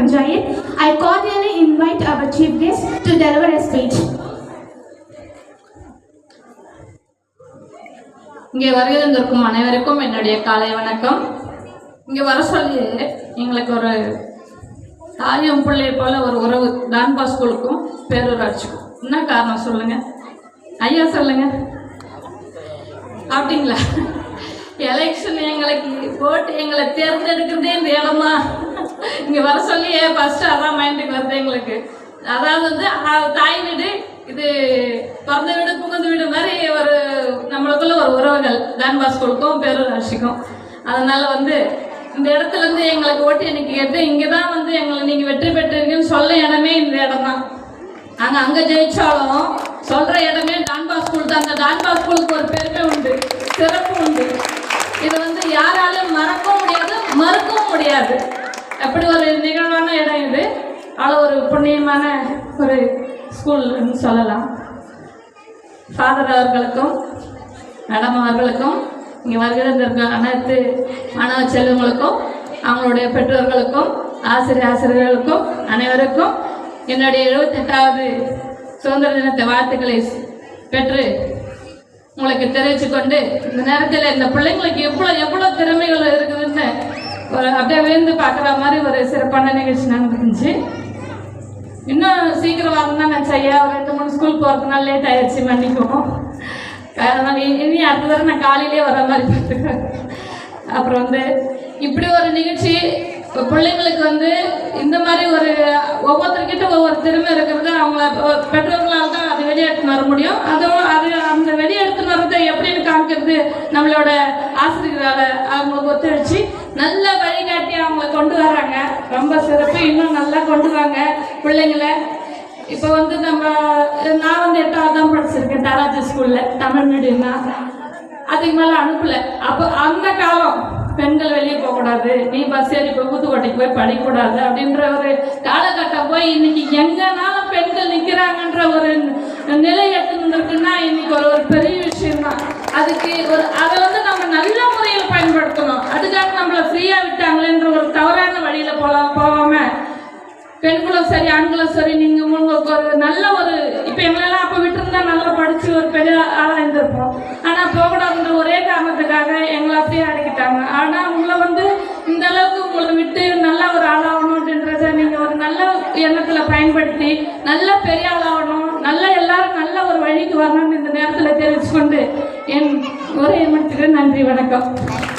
enjoy. I cordially invite our chief guest to deliver a speech. இங்கே வருகிறந்திருக்கும் அனைவருக்கும் என்னுடைய காலை வணக்கம். இங்கே வர சொல்லி எங்களுக்கு ஒரு தாயும் பிள்ளை போல ஒரு உறவு டான்பா ஸ்கூலுக்கும் பேரூராட்சிக்கும். என்ன காரணம் சொல்லுங்கள் ஐயா சொல்லுங்கள் அப்படிங்களா? எலெக்ஷன் எங்களுக்கு போட்டு எங்களை தேர்ந்தெடுக்கிறதே வேணுமா இங்கே வர சொல்லி ஃபஸ்ட்டு அதான் மைண்டுக்கு வருது எங்களுக்கு. அதாவது வந்து தாய் வீடு இது பிறந்த வீடு புகுந்த வீடு மாதிரி ஒரு நம்மளுக்குள்ள ஒரு உறவுகள். டான்பா ஸ்கூலுக்கும் பேரூராட்சிக்கும் அதனால வந்து இந்த இடத்துல இருந்து எங்களுக்கு ஓட்டு எனக்கு கேட்டு இங்கே தான் வந்து எங்களை நீங்கள் வெற்றி பெற்றிருக்கீங்கன்னு சொல்ல இடமே இந்த இடம் தான் நாங்கள் அங்கே ஜெயிச்சாலும் சொல்கிற இடமே டான்பா ஸ்கூல் தான். அந்த டான்பா ஸ்கூலுக்கு ஒரு பெருமை உண்டு சிறப்பு உண்டு. இது வந்து யாராலும் மறக்கவும் முடியாது மறுக்கவும் முடியாது. அப்படி ஒரு நிகழ்வான இடம் இது. அவ்வளோ ஒரு புண்ணியமான ஒரு ஸ்கூல்னு சொல்லலாம். ஃபாதர் அவர்களுக்கும் மேடம் அவர்களுக்கும் இங்கே வருகிற அனைத்து மாணவ செல்வங்களுக்கும் அவங்களுடைய பெற்றோர்களுக்கும் ஆசிரியர் ஆசிரியர்களுக்கும் அனைவருக்கும் என்னுடைய எழுபத்தெட்டாவது சுதந்திர தினத்தை வாழ்த்துக்களை பெற்று உங்களுக்கு தெரிவித்து கொண்டு இந்த நேரத்தில் இந்த பிள்ளைங்களுக்கு எவ்வளோ எவ்வளோ திறமைகள் இருக்குதுன்னு ஒரு அப்படியே விழுந்து பார்க்குற மாதிரி ஒரு சிறப்பான நிகழ்ச்சி நடந்துருந்துச்சு இன்னும் சீக்கிரம் வரணும்னா நான் செய்ய ஒரு ரெண்டு மூணு ஸ்கூல் போகிறதுனால லேட் ஆயிடுச்சு மன்னிக்கவும். அதனால் இனி அடுத்த தடவை நான் காலையிலேயே வர மாதிரி பார்த்துக்கிறேன். அப்புறம் வந்து இப்படி ஒரு நிகழ்ச்சி இப்போ பிள்ளைங்களுக்கு வந்து இந்த மாதிரி ஒரு ஒவ்வொருத்தர்கிட்ட ஒவ்வொரு திறமை இருக்கிறது அவங்கள பெற்றோர்களால் தான் அது வெளியெடுத்துன்னு வர முடியும். அதுவும் அது அந்த வெளியே எடுத்துன்னு வர்றதை எப்படி காமிக்கிறது நம்மளோட ஆசிரியரால் அவங்களுக்கு ஒத்துழைச்சு நல்ல வழிகாட்டி அவங்கள கொண்டு வராங்க ரொம்ப சிறப்பு. இன்னும் நல்லா கொண்டு வாங்க பிள்ளைங்கள. இப்போ வந்து நம்ம நான் வந்து எட்டாவது தான் படிச்சிருக்கேன். தாராஜி ஸ்கூலில். தமிழ் மீடியம் தான் அதுக்கு மேலே அனுப்பல. அப்போ அந்த காலம் பெண்கள் வெளியே போகக்கூடாது நீ பஸ் ஏறி போய் ஊத்துக்கோட்டைக்கு போய் படிக்கக்கூடாது அப்படின்ற ஒரு காலகட்டம் போய் இன்னைக்கு எங்கனாலும் பெண்கள் நிற்கிறாங்கன்ற ஒரு நிலை எடுத்துருக்குன்னா இன்னைக்கு ஒரு ஒரு பெரிய விஷயம் தான் அதுக்கு ஒரு அதை வந்து நம்ம நல்ல முறையில் பயன்படுத்தணும். அதுக்காக நம்மளை ஃப்ரீயாக விட்டாங்களேன்ற ஒரு தவறான வழியில் போகலாம் போகாமல் பெண்களும் சரி ஆண்களும் சரி நீங்கள் உங்களுக்கு ஒரு நல்ல ஒரு இப்போ எங்களெல்லாம் அப்போ விட்டுருந்தா நல்லா படித்து ஒரு பெரிய ஆளாக இருந்திருப்போம். ஆனால் போகக்கூடாதுன்ற ஒரே காரணத்துக்காக எங்களை அப்படியே அடக்கிட்டாங்க. ஆனால் உங்களை வந்து இந்த அளவுக்கு உங்களை விட்டு நல்ல ஒரு ஆளாகணும் அப்படின்றத நீங்கள் ஒரு நல்ல எண்ணத்தில் பயன்படுத்தி நல்ல பெரிய ஆளாகணும் நல்ல எல்லாரும் நல்ல ஒரு வழிக்கு வரணும்னு இந்த நேரத்தில் தெரிவிச்சுக்கொண்டு என் உரையை முடிச்சுக்கிறேன் நன்றி வணக்கம்.